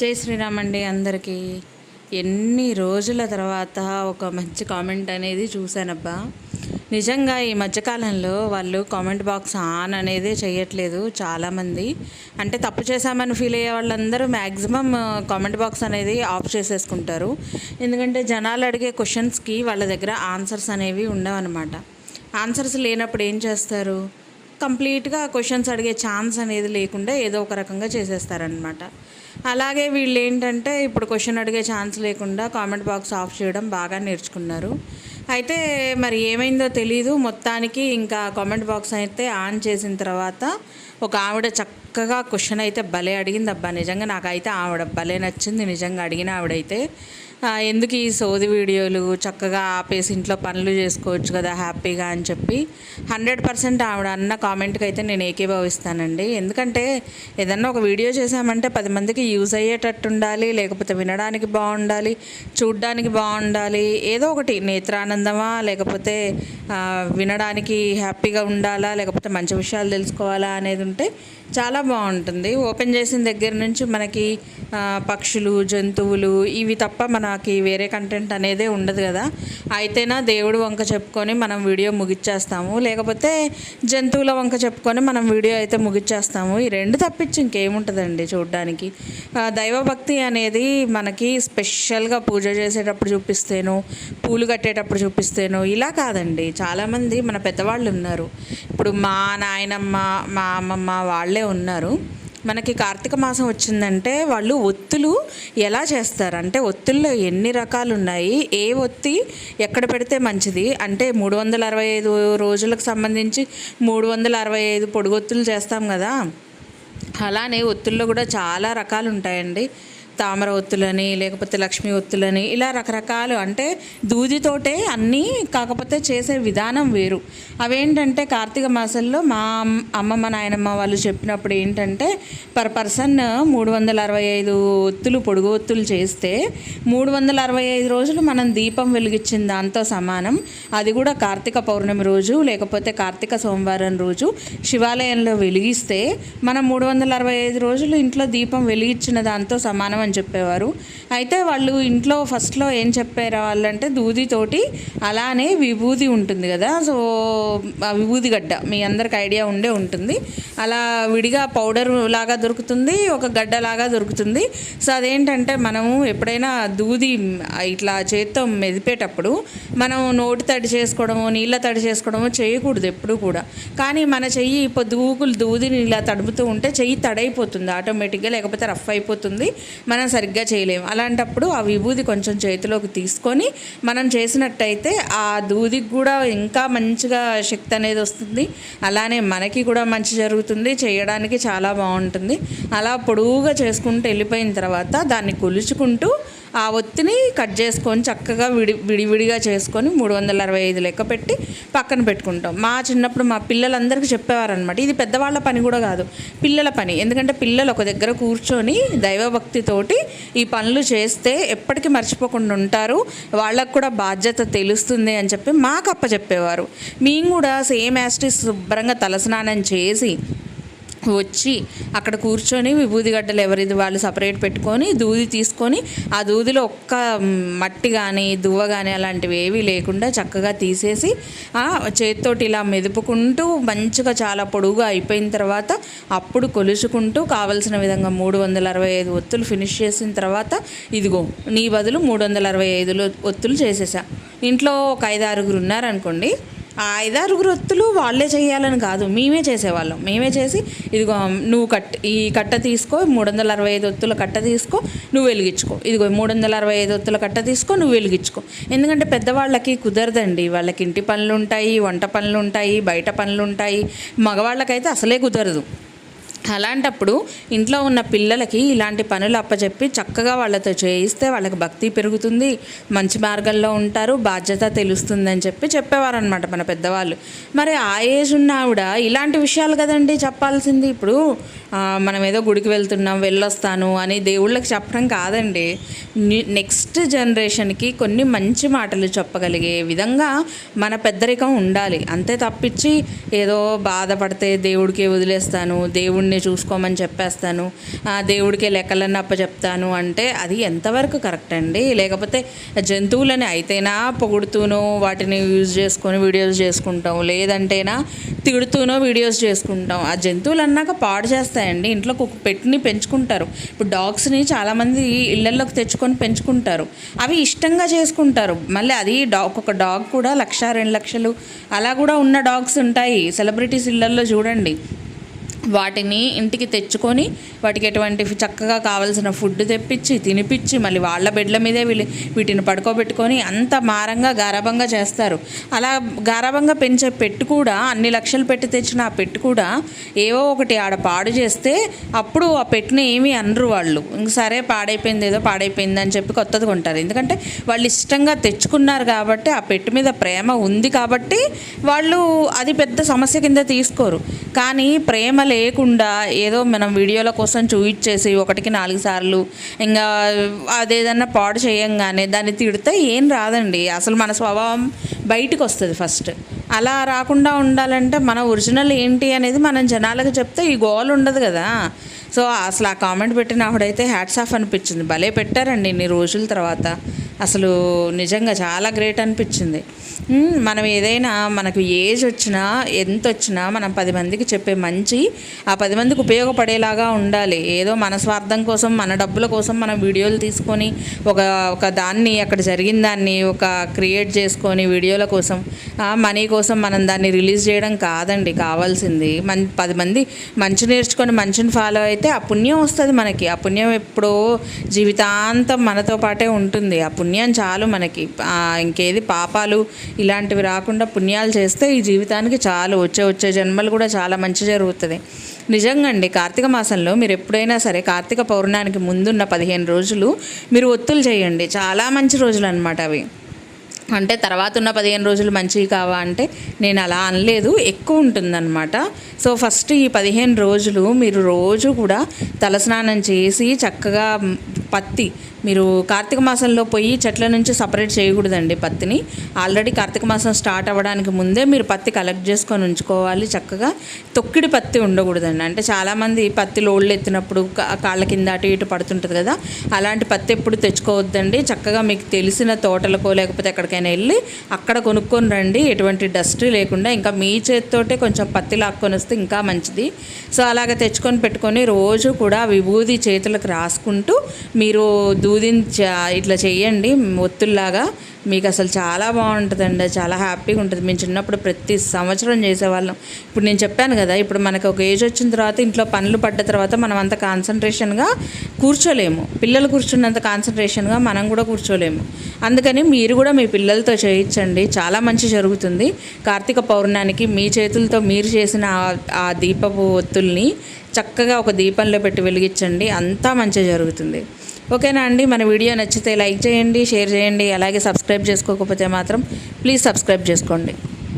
జై శ్రీరామ్ అండి అందరికీ. ఎన్ని రోజుల తర్వాత ఒక మంచి కామెంట్ అనేది చూశానబ్బా. నిజంగా ఈ మధ్యకాలంలో వాళ్ళు కామెంట్ బాక్స్ ఆన్ అనేది చేయట్లేదు చాలామంది. అంటే తప్పు చేశామని ఫీల్ అయ్యే వాళ్ళందరూ మ్యాక్సిమం కామెంట్ బాక్స్ అనేది ఆఫ్ చేసేసుకుంటారు. ఎందుకంటే జనాలు అడిగే క్వశ్చన్స్కి వాళ్ళ దగ్గర ఆన్సర్స్ అనేవి ఉండవన్నమాట. ఆన్సర్స్ లేనప్పుడు ఏం చేస్తారు? కంప్లీట్గా క్వశ్చన్స్ అడిగే ఛాన్స్ అనేది లేకుండా ఏదో ఒక రకంగా చేసేస్తారనమాట అలాగే వీళ్ళు ఏంటంటే ఇప్పుడు క్వశ్చన్ అడిగే ఛాన్స్ లేకుండా కామెంట్ బాక్స్ ఆఫ్ చేయడం బాగా నేర్చుకున్నారు. అయితే మరి ఏమైందో తెలీదు. మొత్తానికి ఇంకా కామెంట్ బాక్స్ అయితే ఆన్ చేసిన తర్వాత ఒక ఆవిడ చక్కగా క్వశ్చన్ అయితే భలే అడిగింది అబ్బా నిజంగా నాకైతే ఆవిడ భలే నచ్చింది. నిజంగా అడిగిన ఆవిడైతే ఎందుకు ఈ సోది వీడియోలు చక్కగా ఆపేసి ఇంట్లో పనులు చేసుకోవచ్చు కదా హ్యాపీగా? అని చెప్పి హండ్రెడ్ పర్సెంట్ ఆవిడ అన్న కామెంట్కి అయితే నేను ఏకీభవిస్తానండి. ఎందుకంటే ఏదన్నా ఒక వీడియో చేసామంటే పది మందికి యూజ్ అయ్యేటట్టు ఉండాలి లేకపోతే వినడానికి బాగుండాలి చూడ్డానికి బాగుండాలి ఏదో ఒకటి నేత్రానందమా లేకపోతే వినడానికి హ్యాపీగా ఉండాలా లేకపోతే మంచి విషయాలు తెలుసుకోవాలా అనేది ఉంటే చాలా బాగుంటుంది. ఓపెన్ చేసిన దగ్గర నుంచి మనకి పక్షులు జంతువులు ఇవి తప్ప మనకి వేరే కంటెంట్ అనేది ఉండదు కదా. అయితేనా దేవుడు వంక చెప్పుకొని మనం వీడియో ముగిచ్చేస్తాము. లేకపోతే జంతువుల వంక చెప్పుకొని మనం వీడియో అయితే ముగిచ్చేస్తాము. ఈ రెండు తప్పించి ఇంకేముంటుందండి చూడడానికి. దైవభక్తి అనేది మనకి స్పెషల్గా పూజ చేసేటప్పుడు చూపిస్తేను పూలు కట్టేటప్పుడు చూపిస్తేను ఇలా కాదండి. చాలామంది మన పెద్దవాళ్ళు ఉన్నారు. ఇప్పుడు మా నాయనమ్మ మా అమ్మమ్మ వాళ్ళే ఉన్నారు. మనకి కార్తీక మాసం వచ్చిందంటే వాళ్ళు ఒత్తులు ఎలా చేస్తారు? అంటే ఒత్తుల్లో ఎన్ని రకాలు ఉన్నాయి ఏ ఒత్తి ఎక్కడ పెడితే మంచిది? అంటే మూడు వందల అరవై ఐదు రోజులకు సంబంధించి మూడు వందల అరవై ఐదు పొడుగొత్తులు చేస్తాం కదా. అలానే ఒత్తుల్లో కూడా చాలా రకాలు ఉంటాయండి తామర ఒత్తులని లేకపోతే లక్ష్మీ ఒత్తులని ఇలా రకరకాలు. అంటే దూదితోటే అన్నీ కాకపోతే చేసే విధానం వేరు. అవేంటంటే కార్తీక మాసంలో మా అమ్మమ్మ నాయనమ్మ వాళ్ళు చెప్పినప్పుడు ఏంటంటే పర్ పర్సన్ మూడు వందల అరవై ఐదు ఒత్తులు పొడుగు ఒత్తులు చేస్తే మూడు వందల అరవై ఐదు రోజులు మనం దీపం వెలిగించిన దాంతో సమానం. అది కూడా కార్తీక పౌర్ణమి రోజు లేకపోతే కార్తీక సోమవారం రోజు శివాలయంలో వెలిగిస్తే మనం మూడు వందల అరవై ఐదు రోజులు ఇంట్లో దీపం వెలిగించిన దాంతో సమానం అని చెప్పేవారు. అయితే వాళ్ళు ఇంట్లో ఫస్ట్లో ఏం చెప్పారు వాళ్ళంటే దూదితోటి అలానే విభూది ఉంటుంది కదా సో ఆ విభూది గడ్డ మీ అందరికి ఐడియా ఉండే ఉంటుంది. అలా విడిగా పౌడర్ లాగా దొరుకుతుంది ఒక గడ్డ లాగా దొరుకుతుంది. సో అదేంటంటే మనము ఎప్పుడైనా దూది ఇట్లా చేత్తో మెదిపేటప్పుడు మనం నోటి తడి చేసుకోవడము నీళ్ళ తడి చేసుకోవడము చేయకూడదు ఎప్పుడు కూడా. కానీ మన చెయ్యి దూకులు దూదిని ఇలా తడుపుతూ ఉంటే చెయ్యి తడైపోతుంది ఆటోమేటిక్గా లేకపోతే రఫ్ అయిపోతుంది. మన సరిగ్గా చేయలేము. అలాంటప్పుడు ఆ విభూది కొంచెం చేతిలోకి తీసుకొని మనం చేసినట్టయితే ఆ దూదికి కూడా ఇంకా మంచిగా శక్తి అనేది వస్తుంది. అలానే మనకి కూడా మంచి జరుగుతుంది. చేయడానికి చాలా బాగుంటుంది. అలా పొడవుగా చేసుకుంటూ వెళ్ళిపోయిన తర్వాత దాన్ని కొలుచుకుంటూ ఆ ఒత్తిని కట్ చేసుకొని చక్కగా విడి విడివిడిగా చేసుకొని మూడు వందల అరవై ఐదు లెక్క పెట్టి పక్కన పెట్టుకుంటాం. మా చిన్నప్పుడు మా పిల్లలందరికీ చెప్పేవారనమాట ఇది పెద్దవాళ్ళ పని కూడా కాదు పిల్లల పని. ఎందుకంటే పిల్లలు ఒక దగ్గర కూర్చొని దైవభక్తితోటి ఈ పనులు చేస్తే ఎప్పటికీ మర్చిపోకుండా ఉంటారు వాళ్ళకు కూడా బాధ్యత తెలుస్తుంది అని చెప్పి మాకు కప్ప చెప్పేవారు మేము కూడా సేమ్ యాస్టిస్ శుభ్రంగా తలస్నానం చేసి వచ్చి అక్కడ కూర్చొని విభూది గడ్డలు ఎవరిది వాళ్ళు సపరేట్ పెట్టుకొని దూది తీసుకొని ఆ దూదిలో ఒక్క మట్టి కానీ దువ్వ కానీ అలాంటివి ఏవి లేకుండా చక్కగా తీసేసి ఆ చేతితోటి ఇలా మెదుపుకుంటూ మంచిగా చాలా పొడుగుగా అయిపోయిన తర్వాత అప్పుడు కొలుచుకుంటూ కావలసిన విధంగా మూడు వందల అరవై ఐదు ఒత్తులు ఫినిష్ చేసిన తర్వాత ఇదిగో నీ బదులు మూడు వందల అరవై ఐదులో ఒత్తులు చేసేసా. ఇంట్లో ఒక ఐదు ఆరుగురు ఉన్నారనుకోండి ఆ ఐదారుగురు ఒత్తులు వాళ్ళే చేయాలని కాదు మేమే చేసేవాళ్ళం. మేమే చేసి ఇదిగో నువ్వు కట్ ఈ కట్ట తీసుకో మూడు వందల అరవై ఐదు ఒత్తుల కట్ట తీసుకో నువ్వు వెలిగించుకో. ఇదిగో మూడు వందల అరవై ఐదు ఒత్తుల కట్ట తీసుకో నువ్వు వెలిగించుకో. ఎందుకంటే పెద్దవాళ్ళకి కుదరదండి. వాళ్ళకి ఇంటి పనులు ఉంటాయి వంట పనులు ఉంటాయి బయట పనులు ఉంటాయి మగవాళ్ళకైతే అసలే కుదరదు. అలాంటప్పుడు ఇంట్లో ఉన్న పిల్లలకి ఇలాంటి పనులు అప్పచెప్పి చక్కగా వాళ్ళతో చేయిస్తే వాళ్ళకి భక్తి పెరుగుతుంది మంచి మార్గంలో ఉంటారు బాధ్యత తెలుస్తుందని చెప్పి చెప్పేవారనమాట మన పెద్దవాళ్ళు. మరి ఆ ఏజ్ ఉన్న ఆవిడ ఇలాంటి విషయాలు కదండి చెప్పాల్సింది. ఇప్పుడు మనం ఏదో గుడికి వెళ్తున్నాం వెళ్ళొస్తాను అని దేవుళ్ళకి చెప్పడం కాదండి. నెక్స్ట్ జనరేషన్కి కొన్ని మంచి మాటలు చెప్పగలిగే విధంగా మన పెద్దరికం ఉండాలి. అంతే తప్పించి ఏదో బాధపడితే దేవుడికి వదిలేస్తాను దేవుడిని దేవుడిని చూసుకోమని చెప్పేస్తాను. ఆ, దేవుడికి లెక్కలన్నీ అప్పచెప్తాను అంటే అది ఎంతవరకు కరెక్ట్ అండి? లేకపోతే జంతువులని అయితేనా పొగుడుతూనో వాటిని యూజ్ చేసుకొని వీడియోస్ చేసుకుంటాం? లేదంటేనా తిడుతూనో వీడియోస్ చేసుకుంటాం? ఆ జంతువులు అన్నాక పాడు చేస్తాయండి. ఇంట్లో కుక్క పెట్టిని పెంచుకుంటారు. ఇప్పుడు డాగ్స్ని చాలామంది ఇళ్ళల్లోకి తెచ్చుకొని పెంచుకుంటారు. అవి ఇష్టంగా చేసుకుంటారు. మళ్ళీ అది డాగ్ ఒక డాగ్ కూడా లక్ష రెండు లక్షలు అలా కూడా ఉన్న డాగ్స్ ఉంటాయి. సెలబ్రిటీస్ ఇళ్ళల్లో చూడండి. వాటిని ఇంటికి తెచ్చుకొని వాటికి ఎటువంటి చక్కగా కావాల్సిన ఫుడ్ తెప్పించి తినిపించి మళ్ళీ వాళ్ళ బెడ్ల మీదే వీళ్ళు వీటిని పడుకోబెట్టుకొని అంత మారంగా గారాభంగా చేస్తారు. అలా గారాబంగా పెంచే పెట్టు కూడా అన్ని లక్షలు పెట్టి తెచ్చిన ఆ పెట్టు కూడా ఏవో ఒకటి ఆడ పాడు చేస్తే అప్పుడు ఆ పెట్టుని ఏమీ అనరు వాళ్ళు. ఇంక సరే పాడైపోయింది ఏదో పాడైపోయింది అని చెప్పి కొత్తది కొంటారు. ఎందుకంటే వాళ్ళు ఇష్టంగా తెచ్చుకున్నారు కాబట్టి ఆ పెట్టు మీద ప్రేమ ఉంది కాబట్టి వాళ్ళు అది పెద్ద సమస్య కింద తీసుకోరు. కానీ ప్రేమ లేకుండా ఏదో మనం వీడియోల కోసం చూయించేసి ఒకటికి నాలుగు సార్లు ఇంకా అదేదన్నా పాడు చేయంగానే దాన్ని తిడితే ఏం రాదండి. అసలు మన స్వభావం బయటకు వస్తుంది ఫస్ట్. అలా రాకుండా ఉండాలంటే మన ఒరిజినల్ ఏంటి అనేది మనం జనాలకు చెప్తే ఈ గోల్ ఉండదు కదా. సో అసలు ఆ కామెంట్ పెట్టిన ఆవిడైతే హ్యాట్స్ ఆఫ్ అనిపించింది. భలే పెట్టారండి ఇన్ని రోజుల తర్వాత. అసలు నిజంగా చాలా గ్రేట్ అనిపించింది. మనం ఏదైనా మనకు ఏజ్ వచ్చినా ఎంత వచ్చినా మనం పది మందికి చెప్పే మంచి ఆ పది మందికి ఉపయోగపడేలాగా ఉండాలి. ఏదో మన స్వార్థం కోసం మన డబ్బుల కోసం మనం వీడియోలు తీసుకొని ఒక ఒక దాన్ని అక్కడ జరిగిన దాన్ని ఒక క్రియేట్ చేసుకొని వీడియోల కోసం మనీ కోసం మనం దాన్ని రిలీజ్ చేయడం కాదండి కావాల్సింది. మన్ పది మంది మంచి నేర్చుకొని మంచిని ఫాలో అయితే ఆ పుణ్యం వస్తుంది మనకి. ఆ పుణ్యం ఎప్పుడో జీవితాంతం మనతో పాటే ఉంటుంది. ఆ పుణ్యం పుణ్యం చాలు మనకి. ఇంకేది పాపాలు ఇలాంటివి రాకుండా పుణ్యాలు చేస్తే ఈ జీవితానికి చాలు. వచ్చే వచ్చే జన్మలు కూడా చాలా మంచి జరుగుతుంది. నిజంగా అండి కార్తీక మాసంలో మీరు ఎప్పుడైనా సరే కార్తీక పౌర్ణానికి ముందున్న పదిహేను రోజులు మీరు ఒత్తులు చేయండి. చాలా మంచి రోజులు అనమాట అవి. అంటే తర్వాత ఉన్న పదిహేను రోజులు మంచివి కావా అంటే నేను అలా అనలేదు. ఎక్కువ ఉంటుందన్నమాట. సో ఫస్ట్ ఈ పదిహేను రోజులు మీరు రోజు కూడా తలస్నానం చేసి చక్కగా పత్తి మీరు కార్తీక మాసంలో పోయి చెట్ల నుంచి సపరేట్ చేయకూడదండి పత్తిని. ఆల్రెడీ కార్తీక మాసం స్టార్ట్ అవ్వడానికి ముందే మీరు పత్తి కలెక్ట్ చేసుకొని ఉంచుకోవాలి. చక్కగా తొక్కిడి పత్తి ఉండకూడదండి. అంటే చాలామంది పత్తి లోళ్ళు ఎత్తినప్పుడు కా- కాళ్ళ కింద అటు ఇటు పడుతుంటుంది కదా. అలాంటి పత్తి ఎప్పుడు తెచ్చుకోవద్దండి. చక్కగా మీకు తెలిసిన తోటలకో లేకపోతే ఎక్కడికైనా వెళ్ళి అక్కడ కొనుక్కొని రండి. ఎటువంటి డస్ట్ లేకుండా ఇంకా మీ చేతితోటే కొంచెం పత్తి లాక్కొని వస్తే ఇంకా మంచిది. సో అలాగ తెచ్చుకొని పెట్టుకొని రోజు కూడా విభూది చేతులకు రాసుకుంటూ మీరు దూదించ ఇట్లా చేయండి ఒత్తుల్లాగా మీకు అసలు చాలా బాగుంటుందండి. చాలా హ్యాపీగా ఉంటుంది. మేము చిన్నప్పుడు ప్రతి సంవత్సరం చేసేవాళ్ళం. ఇప్పుడు నేను చెప్పాను కదా ఇప్పుడు మనకు ఒక ఏజ్ వచ్చిన తర్వాత ఇంట్లో పనులు పడ్డ తర్వాత మనం అంత కాన్సన్ట్రేషన్గా కూర్చోలేము. పిల్లలు కూర్చున్నంత కాన్సన్ట్రేషన్గా మనం కూడా కూర్చోలేము. అందుకని మీరు కూడా మీ పిల్లలతో చేయించండి. చాలా మంచి జరుగుతుంది. కార్తీక పౌర్ణానికి మీ చేతులతో మీరు చేసిన ఆ- ఆ దీపపు ఒత్తుల్ని చక్కగా ఒక దీపంలో పెట్టి వెలిగించండి. అంతా మంచి జరుగుతుంది. ఓకేనా అండి? మన వీడియో నచ్చితే లైక్ చేయండి షేర్ చేయండి అలాగే సబ్స్క్రైబ్ చేసుకోకపోతే మాత్రం ప్లీజ్ సబ్స్క్రైబ్ చేసుకోండి.